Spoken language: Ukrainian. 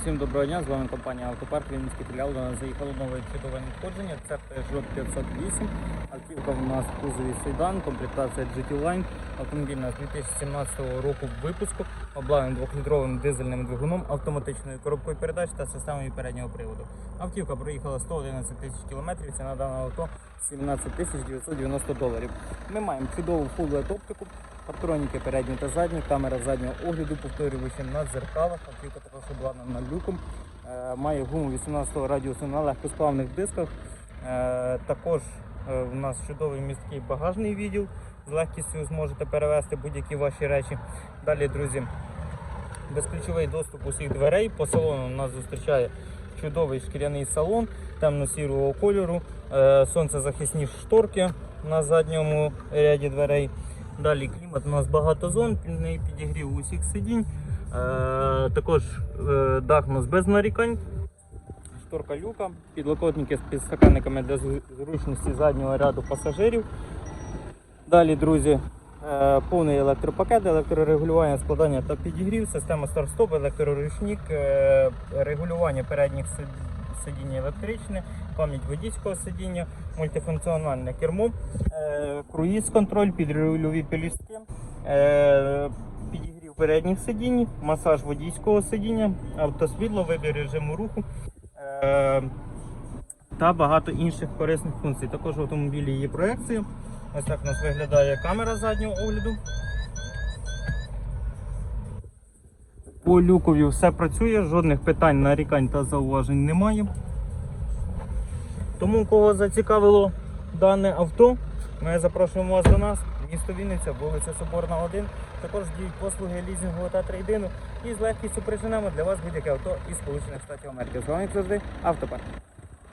Всім доброго дня, з вами компанія Автопарк, Вінницький філіал. До нас заїхало нове чудове надходження. Це Peugeot 508. Автівка у нас кузові седан, комплектація GT Line. Автомобіль у нас 2017 року випуску, обладнаний 2-літровим дизельним двигуном, автоматичною коробкою передач та системою переднього приводу. Автівка проїхала 111 тисяч кілометрів, ціна даного авто 17 тисяч 990 доларів. Ми маємо чудову LED оптику, Партроніки передні та задні, камера заднього огляду, повторювачі на дзеркалах. Автівка також обладнана люком. Е, Має гуму 18 радіусу на легкосплавних дисках. Е, Також е, у нас чудовий місткий багажний відділ. З легкістю зможете перевезти будь-які ваші речі. Далі, друзі, безключовий доступ усіх дверей. По салону нас зустрічає чудовий шкіряний салон темно-сірого кольору, е, сонцезахисні шторки на задньому ряді дверей. Далі клімат у нас багато зон, пільний підігрів усіх сидінь. Е, також е, дах у нас без нарікань. Шторка люка, підлокотники з підстаканниками для зручності заднього ряду пасажирів. Далі, друзі, е, повний електропакет, електрорегулювання, складання та підігрів, система старт-стоп, електроручник, е, регулювання передніх сид- сидінь електричне, пам'ять водійського сидіння, мультифункціональне кермо, е, круїз-контроль, підрульові пелюстки, е, підігрів передніх сидінь, масаж водійського сидіння, автосвітло, вибір режиму руху. Е, та багато інших корисних функцій. Також в автомобілі є проекція. Ось так у нас виглядає камера заднього огляду. По люкові все працює, жодних питань, нарікань та зауважень немає. Тому, кого зацікавило дане авто, ми запрошуємо вас до нас. Місто Вінниця, вулиця Соборна 1. Також діють послуги лізінгу та трейдину. І з легкістю приженемо для вас будь-яке авто із Сполучених Штатів Америки. З вами завжди автопарк.